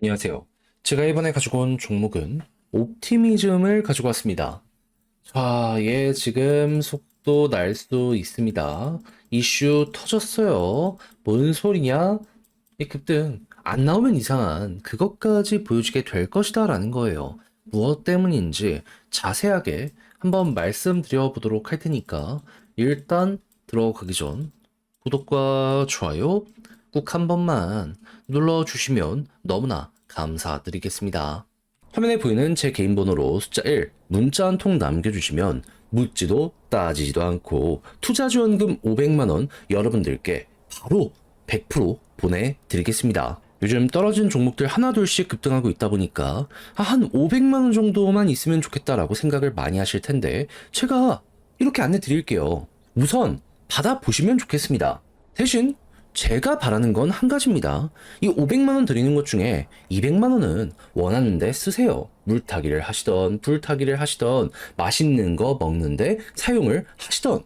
안녕하세요. 제가 이번에 가지고 온 종목은 옵티미즘을 가지고 왔습니다. 자, 얘 지금 속도 날 수도 있습니다. 이슈 터졌어요. 뭔 소리냐? 이 급등 안 나오면 이상한 그것까지 보여주게 될 것이다 라는 거예요. 무엇 때문인지 자세하게 한번 말씀드려 보도록 할 테니까 일단 들어가기 전 구독과 좋아요 꼭한 번만 눌러주시면 너무나 감사드리겠습니다. 화면에 보이는 제 개인 번호로 숫자 1 문자 한 통 남겨주시면 묻지도 따지지도 않고 투자 지원금 500만 원 여러분들께 바로 100% 보내드리겠습니다. 요즘 떨어진 종목들 하나둘씩 급등하고 있다 보니까 아, 한 500만 원 정도만 있으면 좋겠다라고 생각을 많이 하실 텐데 제가 이렇게 안내 드릴게요. 우선 받아보시면 좋겠습니다. 대신 제가 바라는 건 한 가지입니다. 이 500만 원 드리는 것 중에 200만 원은 원하는데 쓰세요. 물타기를 하시던 불타기를 하시던 맛있는 거 먹는데 사용을 하시던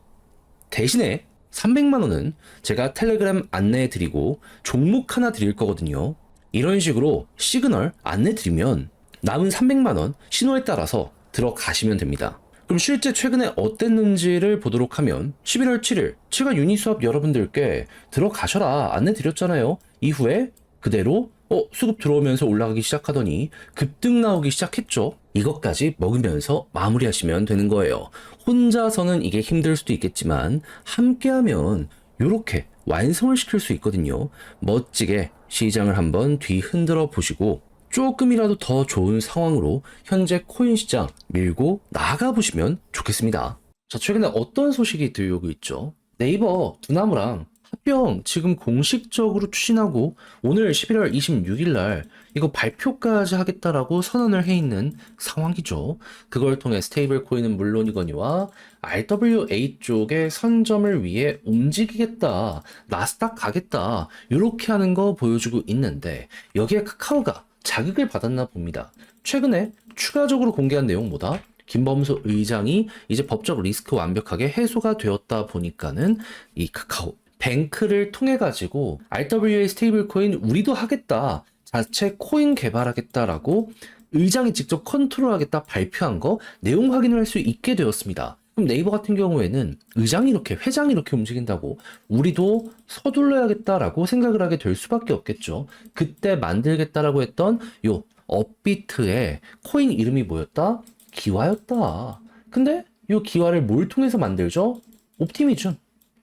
대신에 300만 원은 제가 텔레그램 안내해 드리고 종목 하나 드릴 거거든요. 이런 식으로 시그널 안내 드리면 남은 300만 원 신호에 따라서 들어가시면 됩니다. 그럼 실제 최근에 어땠는지를 보도록 하면 11월 7일 제가 유니수업 여러분들께 들어가셔라 안내 드렸잖아요. 이후에 그대로 어, 수급 들어오면서 올라가기 시작하더니 급등 나오기 시작했죠. 이것까지 먹으면서 마무리하시면 되는 거예요. 혼자서는 이게 힘들 수도 있겠지만 함께하면 이렇게 완성을 시킬 수 있거든요. 멋지게 시장을 한번 뒤 흔들어 보시고 조금이라도 더 좋은 상황으로 현재 코인 시장 밀고 나가 보시면 좋겠습니다. 자, 최근에 어떤 소식이 들려오고 있죠? 네이버 두나무랑 합병 지금 공식적으로 추진하고 오늘 11월 26일 날 이거 발표까지 하겠다라고 선언을 해 있는 상황이죠. 그걸 통해 스테이블 코인은 물론이거니와 RWA 쪽의 선점을 위해 움직이겠다. 나스닥 가겠다. 이렇게 하는 거 보여주고 있는데 여기에 카카오가 자극을 받았나 봅니다. 최근에 추가적으로 공개한 내용보다 김범수 의장이 이제 법적 리스크 완벽하게 해소가 되었다 보니까는 이 카카오 뱅크를 통해 가지고 RWA 스테이블 코인 우리도 하겠다. 자체 코인 개발하겠다라고 의장이 직접 컨트롤하겠다 발표한 거 내용 확인을 할 수 있게 되었습니다. 그럼 네이버 같은 경우에는 의장이 이렇게 회장이 이렇게 움직인다고 우리도 서둘러야겠다라고 생각을 하게 될 수밖에 없겠죠. 그때 만들겠다라고 했던 요 업비트의 코인 이름이 뭐였다? 기화였다. 근데 요 기화를 뭘 통해서 만들죠? 옵티미즘.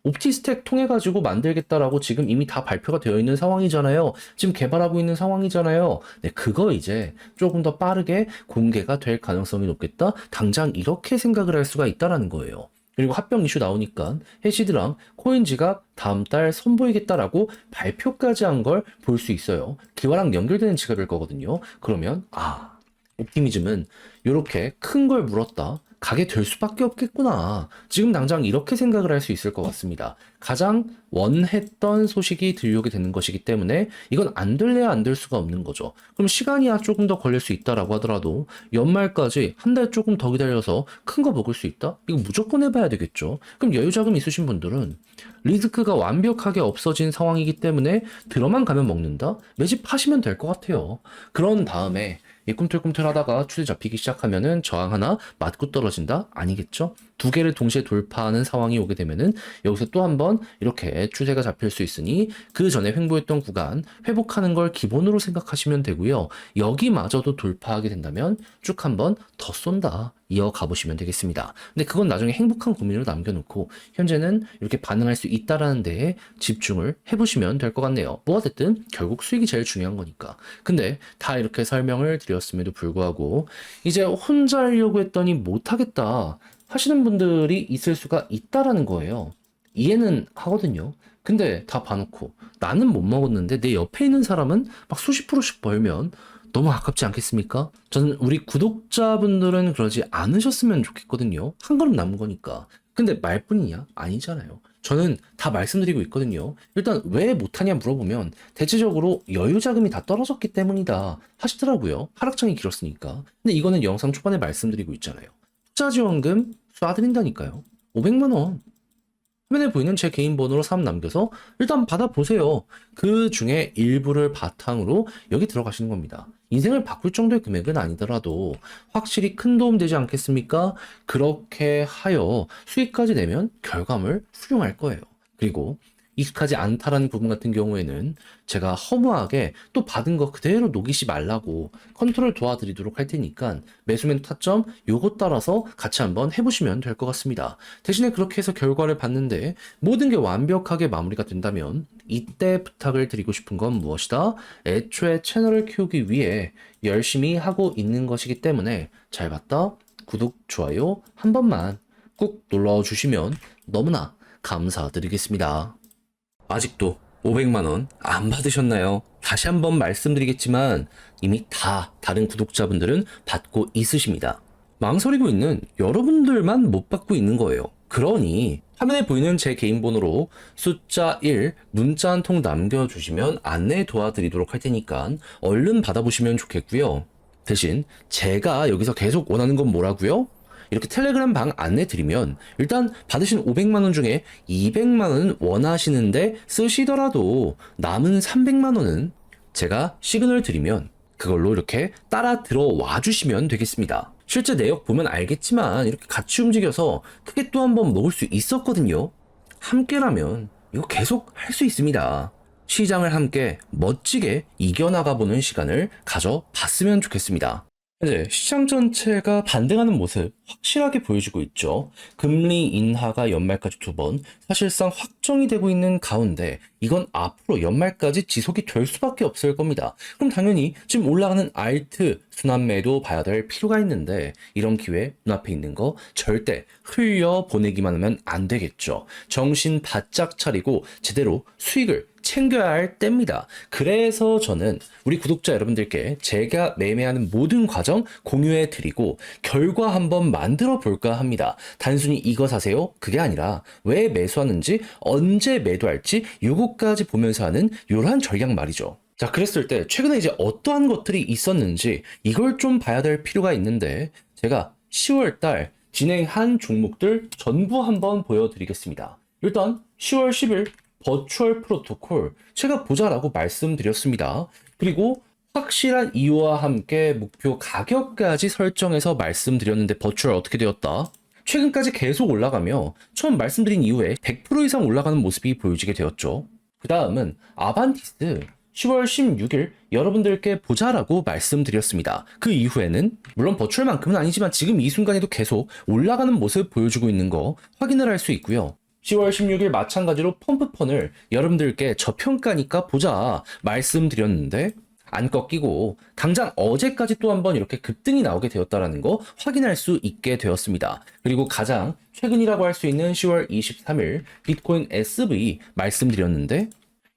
옵티스택 통해 가지고 만들겠다라고 지금 이미 다 발표가 되어 있는 상황이잖아요. 지금 개발하고 있는 상황이잖아요. 네, 그거 이제 조금 더 빠르게 공개가 될 가능성이 높겠다. 당장 이렇게 생각을 할 수가 있다라는 거예요. 그리고 합병 이슈 나오니까 해시드랑 코인지가 다음 달 선보이겠다라고 발표까지 한 걸 볼 수 있어요. 기와랑 연결되는 지갑일 거거든요. 그러면 아 옵티미즘은 이렇게 큰 걸 물었다. 가게 될 수밖에 없겠구나. 지금 당장 이렇게 생각을 할 수 있을 것 같습니다. 가장 원했던 소식이 들려오게 되는 것이기 때문에 이건 안 될래야 안 될 수가 없는 거죠. 그럼 시간이야 조금 더 걸릴 수 있다라고 하더라도 연말까지 한 달 조금 더 기다려서 큰 거 먹을 수 있다? 이거 무조건 해봐야 되겠죠. 그럼 여유 자금 있으신 분들은 리스크가 완벽하게 없어진 상황이기 때문에 들어만 가면 먹는다? 매집하시면 될 것 같아요. 그런 다음에 이 꿈틀꿈틀 하다가 추세 잡히기 시작하면은 저항 하나 맞고 떨어진다? 아니겠죠? 두 개를 동시에 돌파하는 상황이 오게 되면은 여기서 또 한 번 이렇게 추세가 잡힐 수 있으니 그 전에 횡보했던 구간 회복하는 걸 기본으로 생각하시면 되고요. 여기마저도 돌파하게 된다면 쭉 한 번 더 쏜다. 이어가 보시면 되겠습니다. 근데 그건 나중에 행복한 고민으로 남겨놓고 현재는 이렇게 반응할 수 있다라는 데에 집중을 해보시면 될 것 같네요. 뭐가 됐든 결국 수익이 제일 중요한 거니까. 근데 다 이렇게 설명을 드렸음에도 불구하고 이제 혼자 하려고 했더니 못하겠다 하시는 분들이 있을 수가 있다라는 거예요. 이해는 하거든요. 근데 다 봐놓고 나는 못 먹었는데 내 옆에 있는 사람은 막 수십 프로씩 벌면 너무 아깝지 않겠습니까? 저는 우리 구독자분들은 그러지 않으셨으면 좋겠거든요. 한 걸음 남은 거니까. 근데 말뿐이냐? 아니잖아요. 저는 다 말씀드리고 있거든요. 일단 왜 못하냐 물어보면 대체적으로 여유 자금이 다 떨어졌기 때문이다 하시더라고요. 하락장이 길었으니까. 근데 이거는 영상 초반에 말씀드리고 있잖아요. 투자 지원금 쏴드린다니까요. 500만 원. 화면에 보이는 제 개인 번호로 사람 남겨서 일단 받아보세요. 그 중에 일부를 바탕으로 여기 들어가시는 겁니다. 인생을 바꿀 정도의 금액은 아니더라도 확실히 큰 도움 되지 않겠습니까? 그렇게 하여 수익까지 내면 결과물 훌륭할 거예요. 그리고 익숙하지 않다라는 부분 같은 경우에는 제가 허무하게 또 받은 거 그대로 녹이지 말라고 컨트롤 도와드리도록 할 테니까 매수맨 타점 요것 따라서 같이 한번 해보시면 될 것 같습니다. 대신에 그렇게 해서 결과를 봤는데 모든 게 완벽하게 마무리가 된다면 이때 부탁을 드리고 싶은 건 무엇이다? 애초에 채널을 키우기 위해 열심히 하고 있는 것이기 때문에 잘 봤다? 구독, 좋아요 한 번만 꾹 눌러 주시면 너무나 감사드리겠습니다. 아직도 500만원 안 받으셨나요? 다시 한번 말씀드리겠지만 이미 다 다른 구독자분들은 받고 있으십니다. 망설이고 있는 여러분들만 못 받고 있는 거예요. 그러니 화면에 보이는 제 개인 번호로 숫자 1 문자 한 통 남겨주시면 안내 도와드리도록 할 테니까 얼른 받아보시면 좋겠고요. 대신 제가 여기서 계속 원하는 건 뭐라고요? 이렇게 텔레그램 방 안내 드리면 일단 받으신 500만 원 중에 200만 원은 원하시는데 쓰시더라도 남은 300만 원은 제가 시그널 드리면 그걸로 이렇게 따라 들어와 주시면 되겠습니다. 실제 내역 보면 알겠지만 이렇게 같이 움직여서 크게 또 한 번 먹을 수 있었거든요. 함께라면 이거 계속 할 수 있습니다. 시장을 함께 멋지게 이겨나가 보는 시간을 가져봤으면 좋겠습니다. 현재 시장 전체가 반등하는 모습 확실하게 보여주고 있죠. 금리 인하가 연말까지 두 번 사실상 확정이 되고 있는 가운데 이건 앞으로 연말까지 지속이 될 수밖에 없을 겁니다. 그럼 당연히 지금 올라가는 알트 순환매도 봐야 될 필요가 있는데 이런 기회 눈앞에 있는 거 절대 흘려 보내기만 하면 안 되겠죠. 정신 바짝 차리고 제대로 수익을 챙겨야 할 때입니다. 그래서 저는 우리 구독자 여러분들께 제가 매매하는 모든 과정 공유해 드리고 결과 한번 만들어 볼까 합니다. 단순히 이거 사세요? 그게 아니라 왜 매수하는지 언제 매도할지 요거까지 보면서 하는 요러한 전략 말이죠. 자, 그랬을 때 최근에 이제 어떠한 것들이 있었는지 이걸 좀 봐야 될 필요가 있는데 제가 10월 달 진행한 종목들 전부 한번 보여드리겠습니다. 일단 10월 10일 버추얼 프로토콜 제가 보자라고 말씀드렸습니다. 그리고 확실한 이유와 함께 목표 가격까지 설정해서 말씀드렸는데 버추얼 어떻게 되었다? 최근까지 계속 올라가며 처음 말씀드린 이후에 100% 이상 올라가는 모습이 보여지게 되었죠. 그 다음은 아반티스 10월 16일 여러분들께 보자라고 말씀드렸습니다. 그 이후에는 물론 버추얼만큼은 아니지만 지금 이 순간에도 계속 올라가는 모습 보여주고 있는 거 확인을 할 수 있고요. 10월 16일 마찬가지로 펌프펀을 여러분들께 저평가니까 보자 말씀드렸는데 안 꺾이고 당장 어제까지 또 한번 이렇게 급등이 나오게 되었다라는 거 확인할 수 있게 되었습니다. 그리고 가장 최근이라고 할 수 있는 10월 23일 비트코인 SV 말씀드렸는데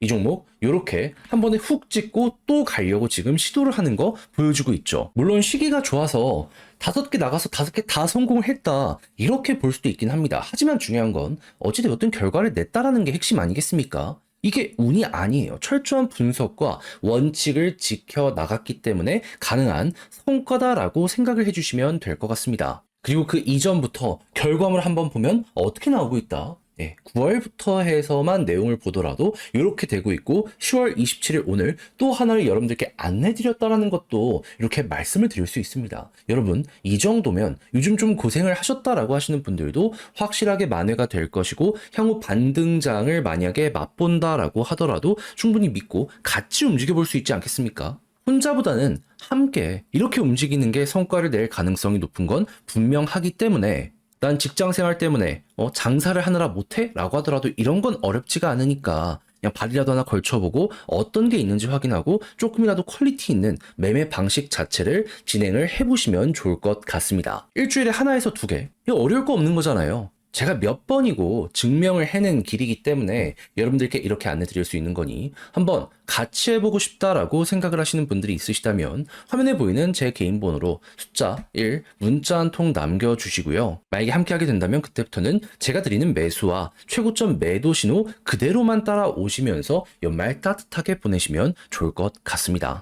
이 종목 이렇게 한 번에 훅 찍고 또 가려고 지금 시도를 하는 거 보여주고 있죠. 물론 시기가 좋아서 다섯 개 나가서 다섯 개 다 성공을 했다 이렇게 볼 수도 있긴 합니다. 하지만 중요한 건 어찌되었든 결과를 냈다라는 게 핵심 아니겠습니까? 이게 운이 아니에요. 철저한 분석과 원칙을 지켜 나갔기 때문에 가능한 성과다라고 생각을 해주시면 될 것 같습니다. 그리고 그 이전부터 결과물 한번 보면 어떻게 나오고 있다. 예, 9월부터 해서만 내용을 보더라도 이렇게 되고 있고 10월 27일 오늘 또 하나를 여러분들께 안내드렸다라는 것도 이렇게 말씀을 드릴 수 있습니다. 여러분 이 정도면 요즘 좀 고생을 하셨다라고 하시는 분들도 확실하게 만회가 될 것이고 향후 반등장을 만약에 맛본다라고 하더라도 충분히 믿고 같이 움직여 볼 수 있지 않겠습니까? 혼자보다는 함께 이렇게 움직이는 게 성과를 낼 가능성이 높은 건 분명하기 때문에 난 직장 생활 때문에 어, 장사를 하느라 못해? 라고 하더라도 이런 건 어렵지가 않으니까 그냥 발이라도 하나 걸쳐보고 어떤 게 있는지 확인하고 조금이라도 퀄리티 있는 매매 방식 자체를 진행을 해보시면 좋을 것 같습니다. 일주일에 하나에서 두 개. 이거 어려울 거 없는 거잖아요. 제가 몇 번이고 증명을 해낸 길이기 때문에 여러분들께 이렇게 안내 드릴 수 있는 거니 한번 같이 해보고 싶다라고 생각을 하시는 분들이 있으시다면 화면에 보이는 제 개인 번호로 숫자 1 문자 한 통 남겨주시고요. 만약에 함께 하게 된다면 그때부터는 제가 드리는 매수와 최고점 매도 신호 그대로만 따라오시면서 연말 따뜻하게 보내시면 좋을 것 같습니다.